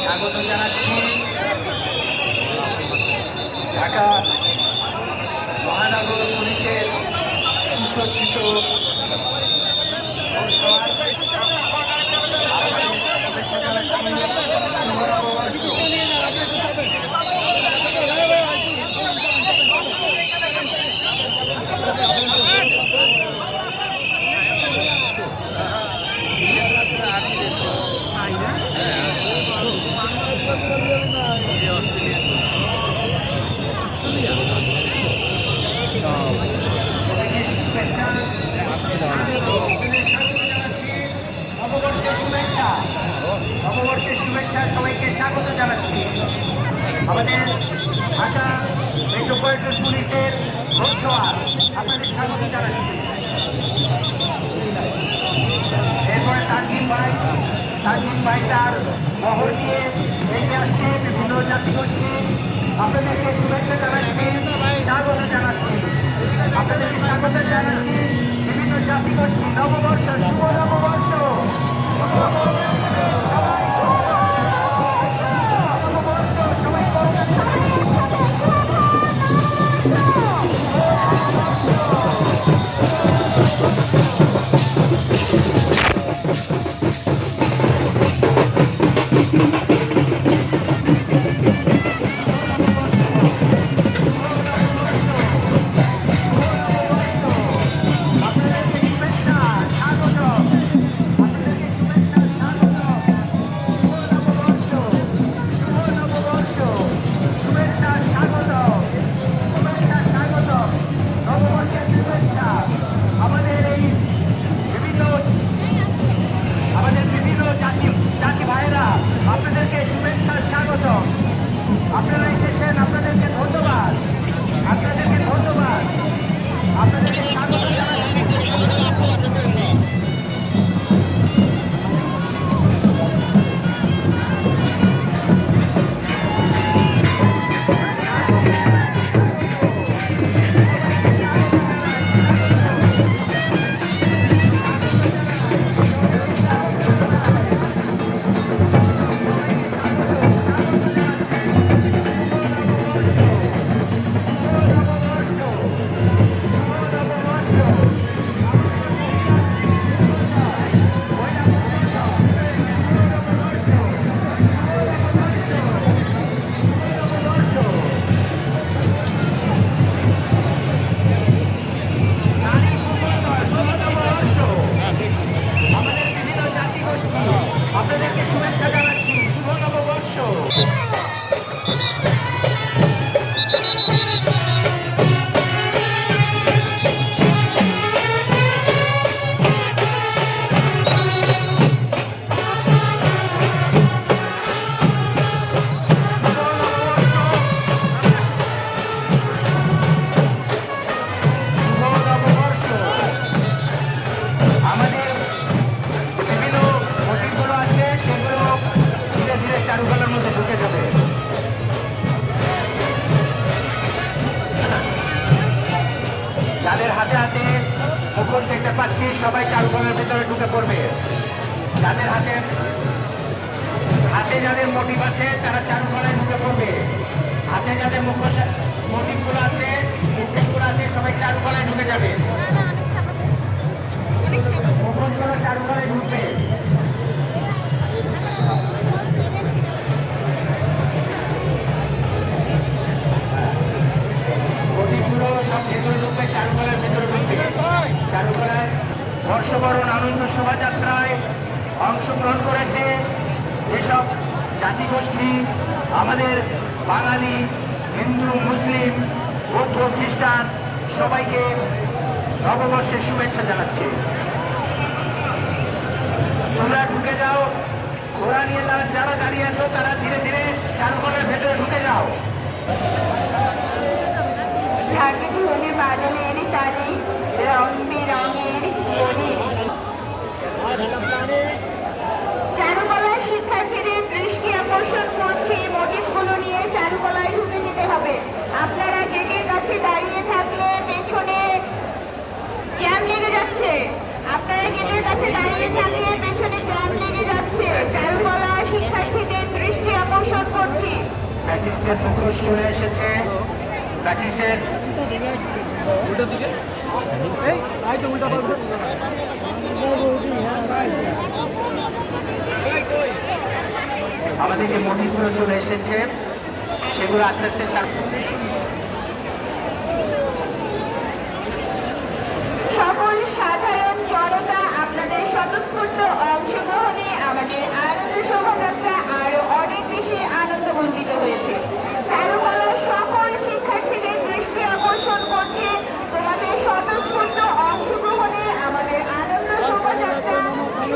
স্বাগত জানাচ্ছি ঢাকা মহানগর পুলিশের সুসজ্জিত নববর্ষের শুভেচ্ছা নববর্ষের শুভেচ্ছা সবাইকে স্বাগত জানাচ্ছি আমাদের ঢাকা মেট্রোপলিটন পুলিশের রোডসোয়ার আপনাদের স্বাগত জানাচ্ছি। এরপরে তানজিম ভাই তানজিম ভাই তার বহর নিয়ে এগিয়ে আসছে বিভিন্ন জাতিগোষ্ঠী আপনাদেরকে শুভেচ্ছা জানাচ্ছি, স্বাগত জানাচ্ছি। আপনাদেরকে স্বাগত জানাচ্ছি বিভিন্ন জাতিগোষ্ঠী নববর্ষ, শুভ নববর্ষ সবাই চালকলের ভিতরে ঢুকে পড়বে। যাদের হাতে হাতে যাদের মোটিভ আছে তারা চারুকলায় ঢুকে পড়বে। হাতে যাদের মুখোশ মোটিভগুলো আছে মুখোশগুলো আছে সবাই চারুকলায় ঢুকে যাবে। মুখোশগুলো চারুকলায় ঢুকবে। বর্ষবরণ আনন্দ শোভাযাত্রায় অংশগ্রহণ করেছে যেসব জাতিগোষ্ঠী, আমাদের বাঙালি, হিন্দু, মুসলিম, বৌদ্ধ, খ্রিস্টান, সবাইকে নববর্ষের শুভেচ্ছা জানাচ্ছি। তোমরা ঢুকে যাও, ঘোড়া নিয়ে তারা যারা দাঁড়িয়ে আছো, তারা ধীরে ধীরে চারুকলার ভেতরে ঢুকে যাও। ফ্যাসিস্টের মুখোশ চলে এসেছে। কাশিসের আমাদের যে মন্দিরগুলো চলে এসেছে সেগুলো আস্তে আস্তে চালু